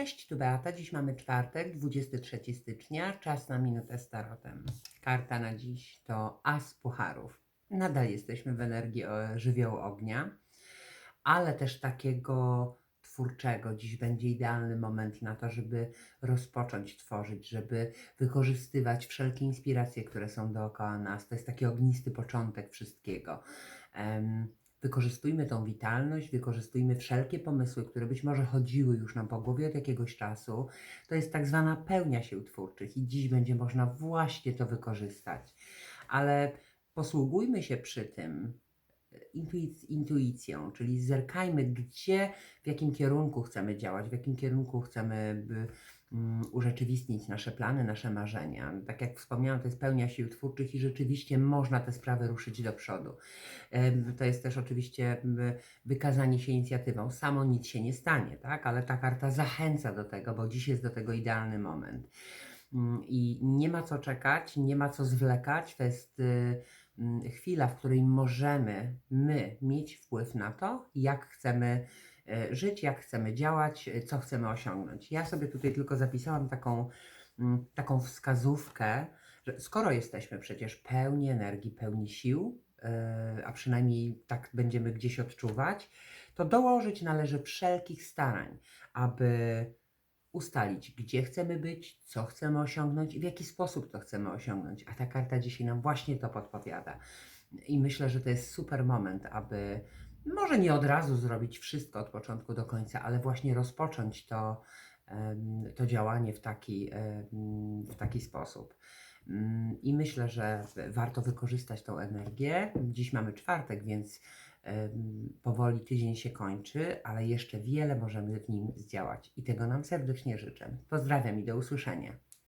Cześć, tu Beata. Dziś mamy czwartek, 23 stycznia. Czas na minutę z tarotem. Karta na dziś to As Pucharów. Nadal jesteśmy w energii żywiołu ognia, ale też takiego twórczego. Dziś będzie idealny moment na to, żeby rozpocząć tworzyć, żeby wykorzystywać wszelkie inspiracje, które są dookoła nas. To jest taki ognisty początek wszystkiego. Wykorzystujmy tą witalność, wykorzystujmy wszelkie pomysły, które być może chodziły już nam po głowie od jakiegoś czasu. To jest tak zwana pełnia sił twórczych i dziś będzie można właśnie to wykorzystać. Ale posługujmy się przy tym intuic- intuicją, czyli zerkajmy, gdzie, w jakim kierunku chcemy działać, w jakim kierunku chcemy by, mm, urzeczywistnić nasze plany, nasze marzenia. Tak jak wspomniałam, to jest pełnia sił twórczych i rzeczywiście można te sprawy ruszyć do przodu. To jest też oczywiście wykazanie się inicjatywą. Samo nic się nie stanie, tak? Ale ta karta zachęca do tego, bo dziś jest do tego idealny moment. Mm, I nie ma co czekać, nie ma co zwlekać. To jest y, chwila, w której możemy my mieć wpływ na to, jak chcemy y, żyć, jak chcemy działać, y, co chcemy osiągnąć. Ja sobie tutaj tylko zapisałam taką, mm, taką wskazówkę, że skoro jesteśmy przecież pełni energii, pełni sił, y, a przynajmniej tak będziemy gdzieś odczuwać, to dołożyć należy wszelkich starań, aby ustalić, gdzie chcemy być, co chcemy osiągnąć i w jaki sposób to chcemy osiągnąć. A ta karta dzisiaj nam właśnie to podpowiada. I myślę, że to jest super moment, aby może nie od razu zrobić wszystko od początku do końca, ale właśnie rozpocząć to, to działanie w taki, w taki sposób. Mm, I myślę, że warto wykorzystać tą energię. Dziś mamy czwartek, więc powoli tydzień się kończy, ale jeszcze wiele możemy w nim zdziałać. I tego nam serdecznie życzę. Pozdrawiam i do usłyszenia.